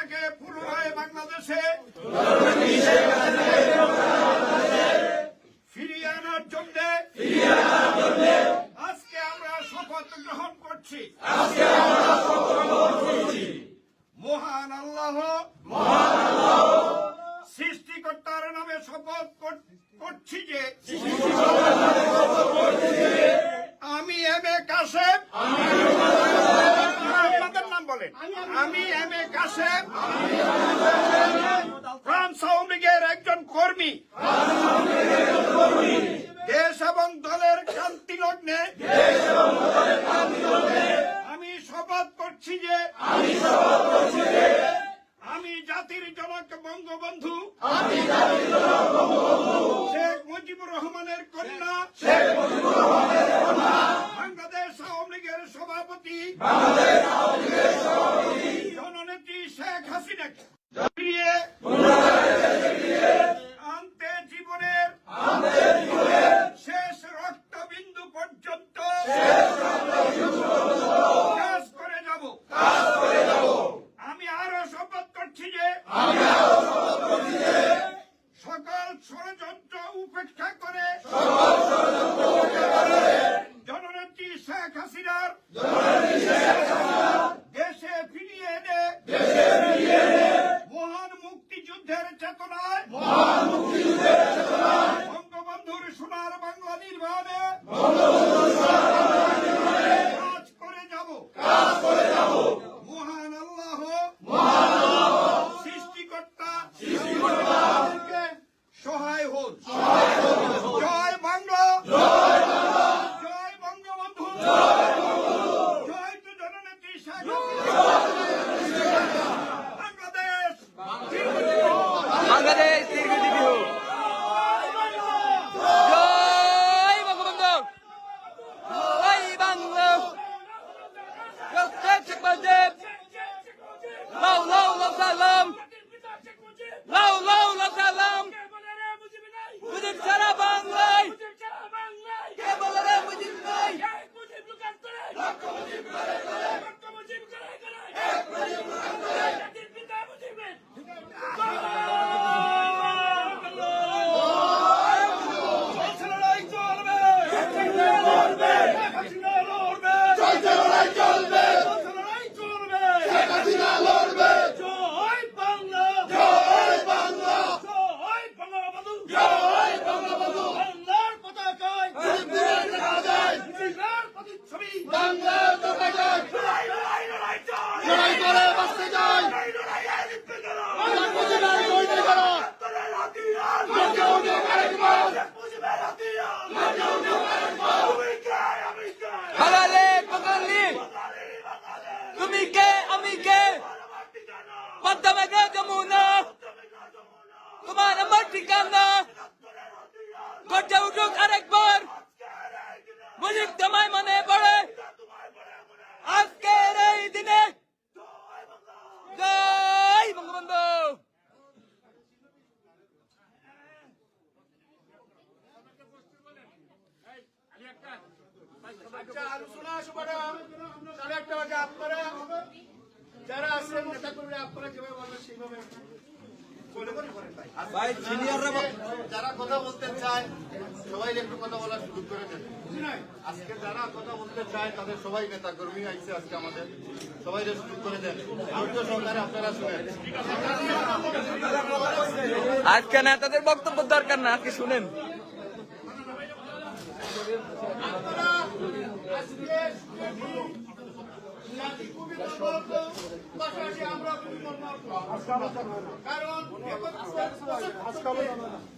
হাসিনাকে পুনরায় বাংলাদেশে আজকে আমরা শপথ গ্রহণ করছি। মহান সৃষ্টিকর্তার নামে শপথ কর- করছি যে আমি এম এ কাশেম। আমি এম এ কাশেম। লীগের একজন কর্মী। দেশ এবং দলের শান্তি লগ্নে। আমি শপথ করছি যে, আমি জাতির জনক বঙ্গবন্ধু। শেখ মুজিবুর রহমানের কন্যা। বাংলাদেশ আওয়ামী লীগের সভাপতি জননেত্রী শেখ হাসিনাকে ফিরিয়ে আনতে জীবনের শেষ রক্তবিন্দু পর্যন্ত কাজ করে যাব আমি আরও শপথ করছি যে সকল ষড়যন্ত্র উপেক্ষা করে জননেত্রী শেখ হাসিনার দেশে ফিরিয়ে এনে মহান মুক্তিযুদ্ধের চেতনায় বঙ্গবন্ধুর সোনার বাংলা নির্মাণে বাংলাদেশ দীর্ঘজীবী তুমি কে আমি কে পদ্মা মেঘে যমুনা তোমার আমার ঠিকানা গর্জে উঠুক আরেকবার সাড়ে বাজে আপনারা যারা আছেন নেতা কর্মীরা আপনারা যেভাবে বলবেন সেইভাবে যারা কথা বলতে চায় সবাই একটু কথা বলার সুযোগ করে দেন। আজকে যারা কথা বলতে চায় তাদের সবাই নেতা কর্মী আইছে আজকে আমাদের। সবাই সুযোগ করে দেন। ধৈর্য সহকারে আপনারা শুনেন। আজকে নেতাদের বক্তব্য দরকার না আজকে শুনেন। কারণ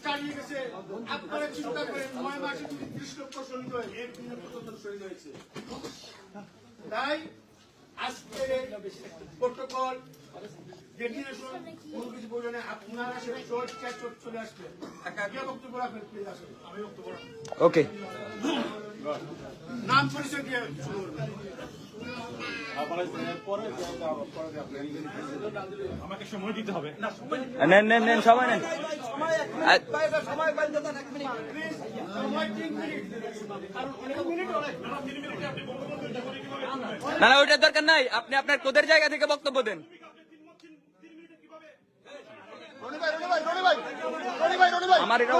চালিয়ে গেছে আপনারা চিন্তা করেন যদি ত্রিশ লক্ষ শহীদ হয় হয়েছে তাই আজকের এই প্রোটোকল ডেডিনেশন কোনো কিছু বলবে আপনারা সেটা চোট চোট চলে আসবে। বক্তব্য রাখবেন প্লিজ আসুন। আমি বক্তব্য ওকে নাম পরিচয় দিয়ে। নেন নেন নেন সবাই নেন। না না ওইটার দরকার নাই। আপনি আপনার কোদের জায়গা থেকে বক্তব্য দেন? আমার এটা